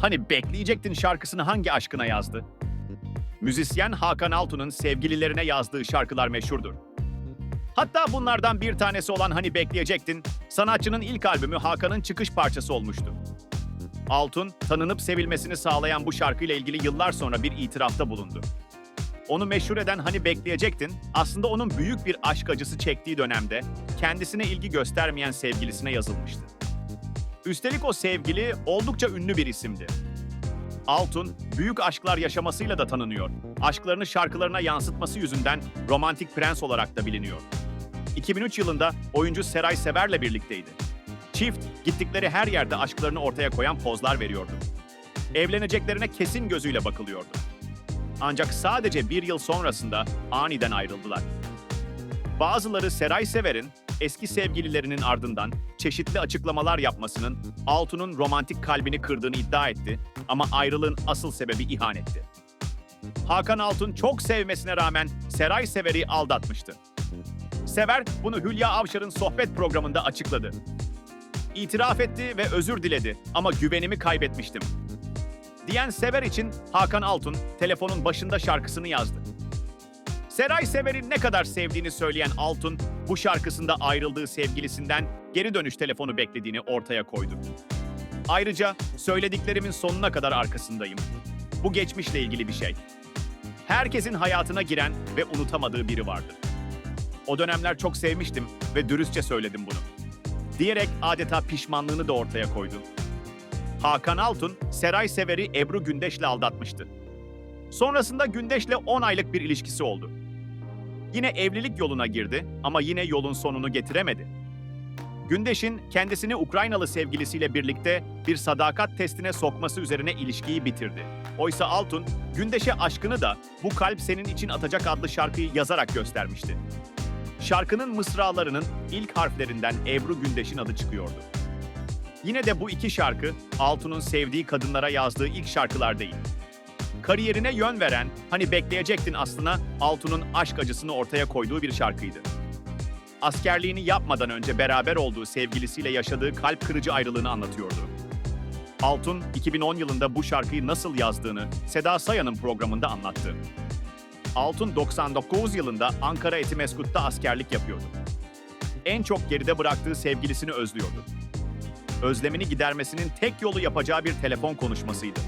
Hani bekleyecektin şarkısını hangi aşkına yazdı? Müzisyen Hakan Altun'un sevgililerine yazdığı şarkılar meşhurdur. Hatta bunlardan bir tanesi olan Hani Bekleyecektin, sanatçının ilk albümü Hakan'ın çıkış parçası olmuştu. Altun, tanınıp sevilmesini sağlayan bu şarkıyla ilgili yıllar sonra bir itirafta bulundu. Onu meşhur eden Hani Bekleyecektin, aslında onun büyük bir aşk acısı çektiği dönemde kendisine ilgi göstermeyen sevgilisine yazılmıştı. Üstelik o sevgili oldukça ünlü bir isimdi. Altun, büyük aşklar yaşamasıyla da tanınıyor. Aşklarını şarkılarına yansıtması yüzünden romantik prens olarak da biliniyor. 2003 yılında oyuncu Seray Sever'le birlikteydi. Çift, gittikleri her yerde aşklarını ortaya koyan pozlar veriyordu. Evleneceklerine kesin gözüyle bakılıyordu. Ancak sadece bir yıl sonrasında aniden ayrıldılar. Bazıları Seray Sever'in eski sevgililerinin ardından çeşitli açıklamalar yapmasının Altun'un romantik kalbini kırdığını iddia etti ama ayrılığın asıl sebebi ihanetti. Hakan Altun çok sevmesine rağmen Seray Sever'i aldatmıştı. Sever bunu Hülya Avşar'ın sohbet programında açıkladı. İtiraf etti ve özür diledi ama güvenimi kaybetmiştim. Diyen Sever için Hakan Altun telefonun başında şarkısını yazdı. Seray Sever'i ne kadar sevdiğini söyleyen Altun, bu şarkısında ayrıldığı sevgilisinden geri dönüş telefonu beklediğini ortaya koydu. Ayrıca söylediklerimin sonuna kadar arkasındayım. Bu geçmişle ilgili bir şey. Herkesin hayatına giren ve unutamadığı biri vardır. O dönemler çok sevmiştim ve dürüstçe söyledim bunu. Diyerek adeta pişmanlığını da ortaya koydu. Hakan Altun, Seray Sever'i Ebru Gündeş'le aldatmıştı. Sonrasında Gündeş'le 10 aylık bir ilişkisi oldu. Yine evlilik yoluna girdi ama yine yolun sonunu getiremedi. Gündeş'in kendisini Ukraynalı sevgilisiyle birlikte bir sadakat testine sokması üzerine ilişkiyi bitirdi. Oysa Altun, Gündeş'e aşkını da Bu Kalp Senin için Atacak adlı şarkıyı yazarak göstermişti. Şarkının mısralarının ilk harflerinden Ebru Gündeş'in adı çıkıyordu. Yine de bu iki şarkı Altun'un sevdiği kadınlara yazdığı ilk şarkılar değil. Kariyerine yön veren, hani bekleyecektin aslına Altun'un aşk acısını ortaya koyduğu bir şarkıydı. Askerliğini yapmadan önce beraber olduğu sevgilisiyle yaşadığı kalp kırıcı ayrılığını anlatıyordu. Altun, 2010 yılında bu şarkıyı nasıl yazdığını Seda Sayan'ın programında anlattı. Altun 99 yılında Ankara Etimeskut'ta askerlik yapıyordu. En çok geride bıraktığı sevgilisini özlüyordu. Özlemini gidermesinin tek yolu yapacağı bir telefon konuşmasıydı.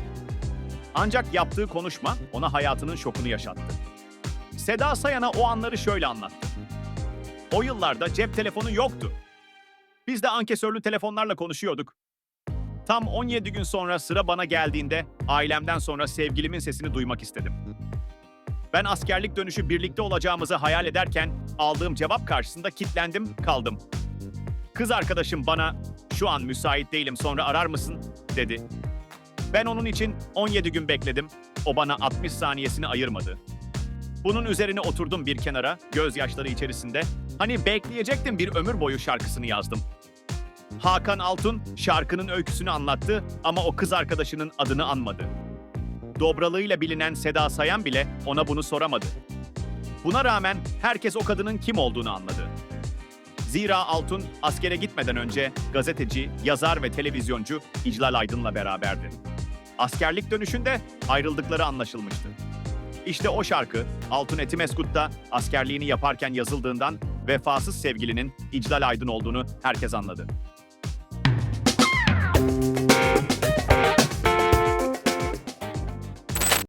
Ancak yaptığı konuşma ona hayatının şokunu yaşattı. Seda Sayan'a o anları şöyle anlattı. O yıllarda cep telefonu yoktu. Biz de ankesörlü telefonlarla konuşuyorduk. Tam 17 gün sonra sıra bana geldiğinde ailemden sonra sevgilimin sesini duymak istedim. Ben askerlik dönüşü birlikte olacağımızı hayal ederken aldığım cevap karşısında kitlendim, kaldım. Kız arkadaşım bana "Şu an müsait değilim, sonra arar mısın?" dedi. Ben onun için 17 gün bekledim. O bana 60 saniyesini ayırmadı. Bunun üzerine oturdum bir kenara, gözyaşları içerisinde. Hani bekleyecektim bir ömür boyu şarkısını yazdım. Hakan Altun şarkının öyküsünü anlattı ama o kız arkadaşının adını anmadı. Dobralığıyla bilinen Seda Sayan bile ona bunu soramadı. Buna rağmen herkes o kadının kim olduğunu anladı. Zira Altun askere gitmeden önce gazeteci, yazar ve televizyoncu İclal Aydın'la beraberdi. Askerlik dönüşünde ayrıldıkları anlaşılmıştı. İşte o şarkı Altun Etimeskut'ta askerliğini yaparken yazıldığından vefasız sevgilinin İclal Aydın olduğunu herkes anladı.